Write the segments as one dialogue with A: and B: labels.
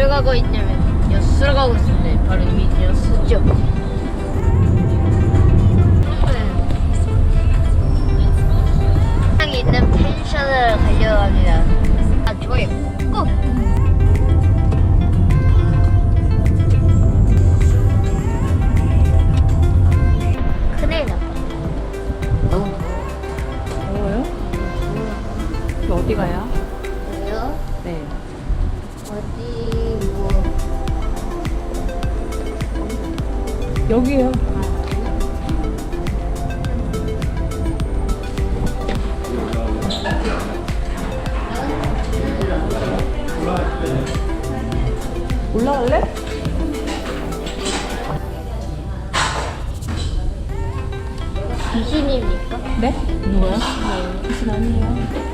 A: 어디를 가고 있냐면 여수를 가고 있습니다. 바로 이 여수죠. 네. 있는 펜션을 가려고 합니다. 아, 좋아요.
B: 더워요? 여기 어디 가요? 올라갈래?
A: 귀신입니까?
B: 네? 누구야? 무슨 아니에요.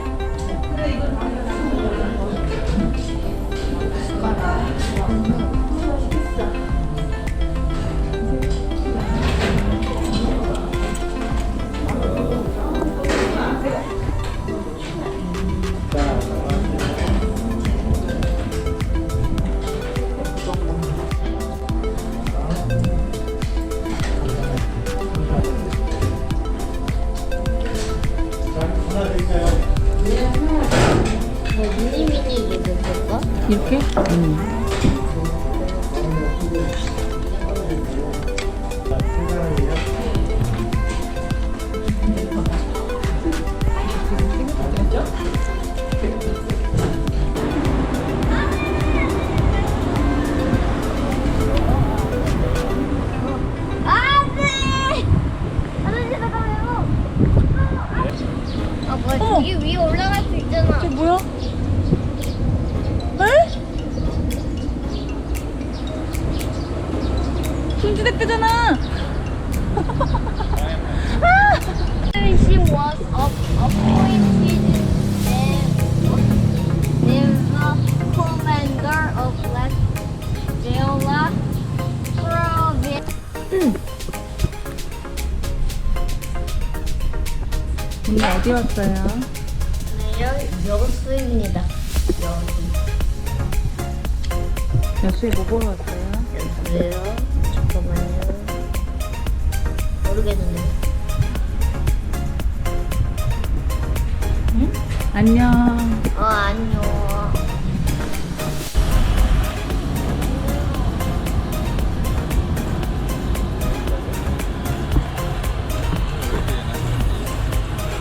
A: 뭐 아. 저기 위에 올라갈 수 있잖아.
B: 저 뭐야? 에? 손지대표잖아.
A: She was appointed the commander of Las Veola province.
B: 오늘 어디 왔어요?
A: 네, 여수입니다. 여수.
B: 여수에 뭐 보러 왔어요?
A: 여수래요? 잠깐만요. 모르겠는데.
B: 응? 안녕.
A: 어, 안녕.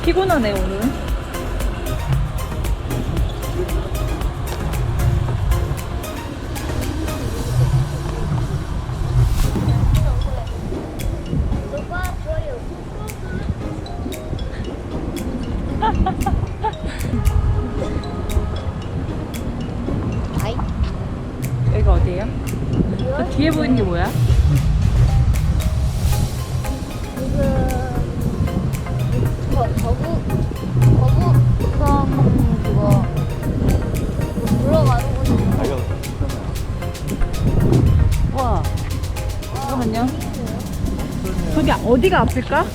B: 피곤하네 오늘.
A: 어디가
B: 앞일까?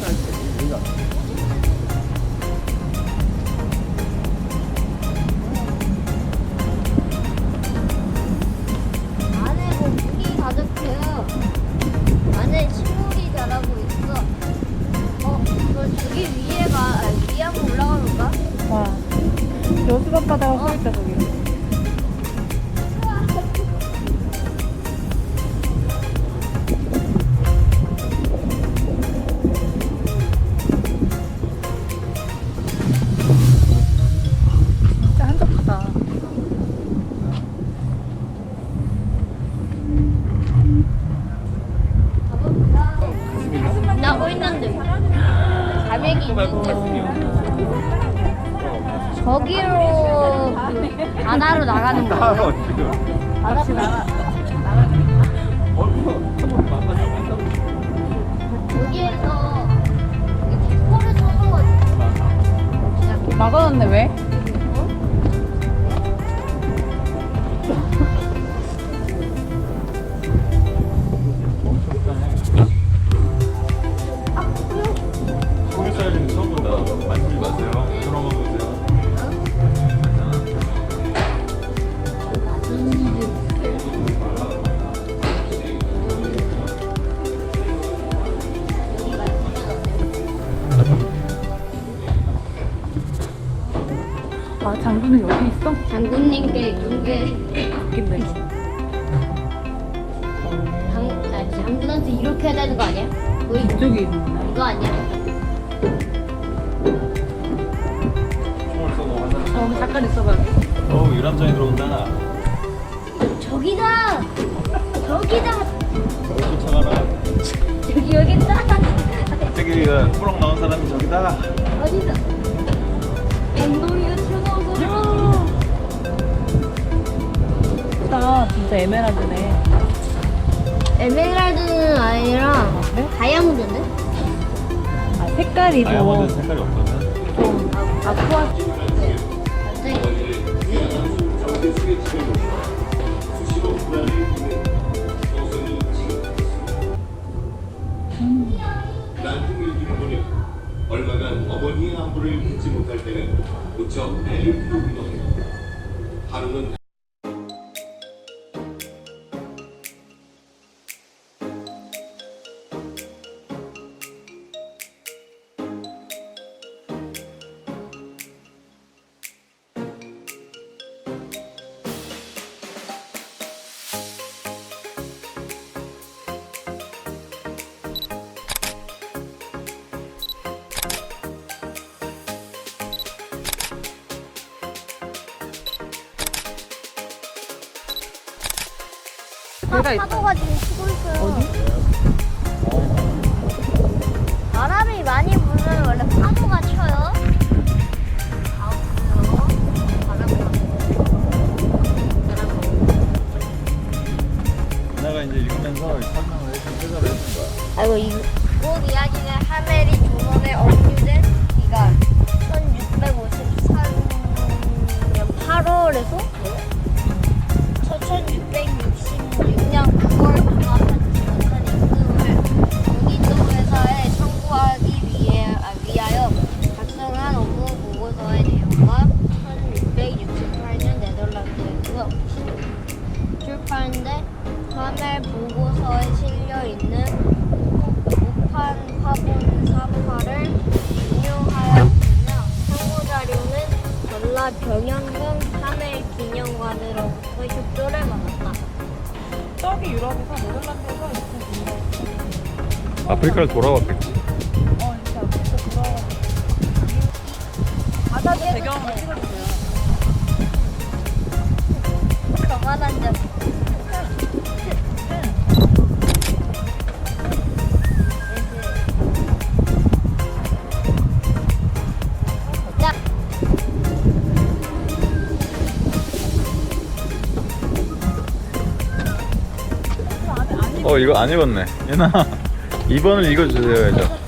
B: 같 아,
A: 장군한테 이렇게 해야 되는 거 아니야? 거의
B: 이쪽에 있나?
A: 이거 아니야?
C: 총을 쏘고 하나.
B: 어 잠깐 있어봐.
C: 어우 유람장이 들어온다.
A: 저기다! 저기다!
C: 저를 쫓아가라.
A: 저기 여기 있다!
C: 저기가 꾸렁 나온 사람이 저기다.
B: 에메랄드네.
A: 에메랄드는 아니라
B: 그래?
A: 다이아몬드인데?
B: 아 색깔이
C: 다이아몬드
B: 좀,
C: 색깔이 없거든.
B: 좀 아쿠아
A: 갑자기
D: 난중일기를 보니 얼마간 어머니의 안부를 묻지 못할 때는 무척 애를 피우기도 하루는
B: 배가 있다.
A: 파도가 지금 치고 있어요. 바람이 많이 불면 원래 파도가 쳐요.
C: 내가 이제 읽으면서 설명을 해준 해설을 해준 거야.
A: 아이고 이꽃 이야기는 하멜이 조선에 억류된 출판된 화멜 보고서에 실려 있는 목판 화본 3화를 인용하였으며 참고 자료는 전라 병영궁 화멜 기념관으로부터 협조를 받았다.
B: 저기 유럽에서 네덜란드에서 이렇게
C: 아프리카를 돌아왔겠지.
B: 어 바다도 배경을 찍어주세요.
A: 저만한 점.
C: 어 이거 안 읽었네. 얘나 2번을 읽어주세요 해줘.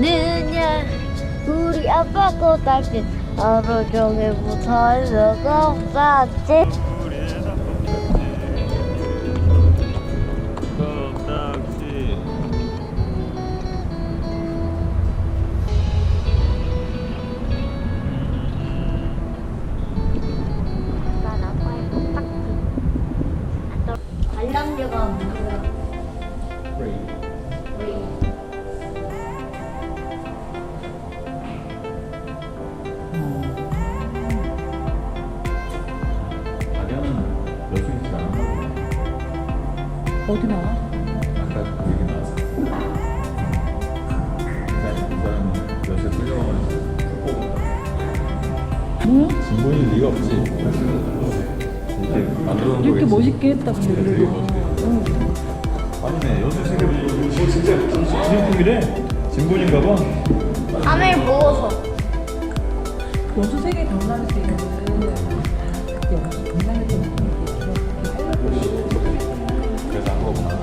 A: 나는야 우리 아빠 꽃딱지 하루 종일 붙어 있어가 없었지.
C: 껌딱지.
B: 어디 나와?
C: 아까 얘기 나왔어. 그 사람이 요새 뽑았다.
B: 응?
C: 진본이 리가 없지. 이렇게 만들어 놓은
B: 이렇게
C: 거겠지.
B: 멋있게 했다 근데
C: 되게
B: 그래도
C: 멋있게
B: 응.
C: 아니네 여수 세계 어 진짜 기념품이래. 진본인가 봐.
A: 밤을 먹어서.
B: 여수세계 경남에 있는 그때 여수 경남에 있는
C: 그래서 한 거구나.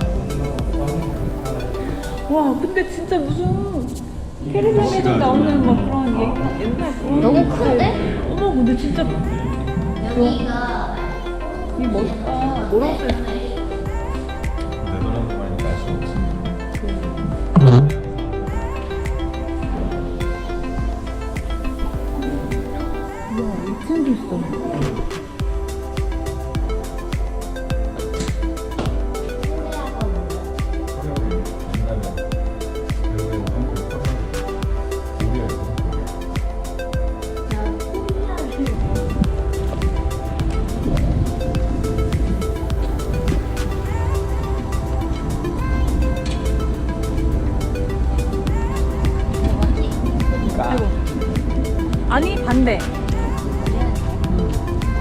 B: 와 근데 진짜 무슨 캐리비안에도 나오는 막 그런 옛날, 옛날 그런
A: 너무 큰데?
B: 어머 근데 진짜
A: 여기가
B: 이 멋있다. 뭐라고 써있어
C: 네덜란드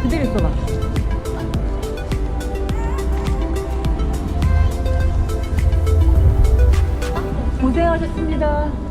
B: 그대로 있어봐. 고생하셨습니다